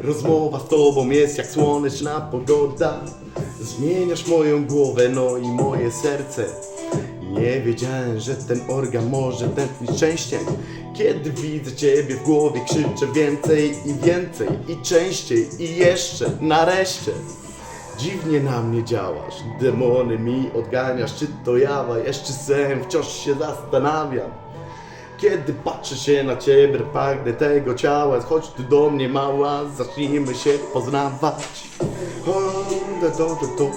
Rozmowa z tobą jest jak słoneczna pogoda. Zmieniasz moją głowę, no i moje serce. Nie wiedziałem, że ten organ może tętnić szczęściem Kiedy widzę ciebie w głowie krzyczę więcej i więcej I częściej i jeszcze, nareszcie. Dziwnie na mnie działasz, demony mi odganiasz, czy to jawa, jeszcze sen, wciąż się zastanawiam. Kiedy patrzę się na ciebie, pragnę tego ciała, chodź tu do mnie mała, zacznijmy się poznawać. O, do, do, do.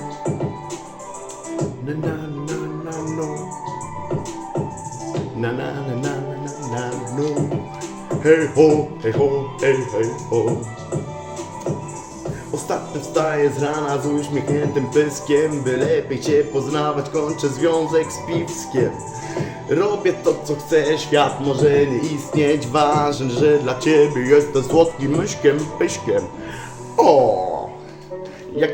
Na, na, na, na, no. Na, na, na, na, na, na, no. Hej ho, hej ho, hej, hej ho. Ostatnio wstaję z rana z uśmiechniętym pyskiem By lepiej Cię poznawać, kończę związek z piwskiem. Robię to co chcę, świat może nie istnieć Ważne, że dla Ciebie jestem słodkim myszkiem, pyszkiem. O, jakie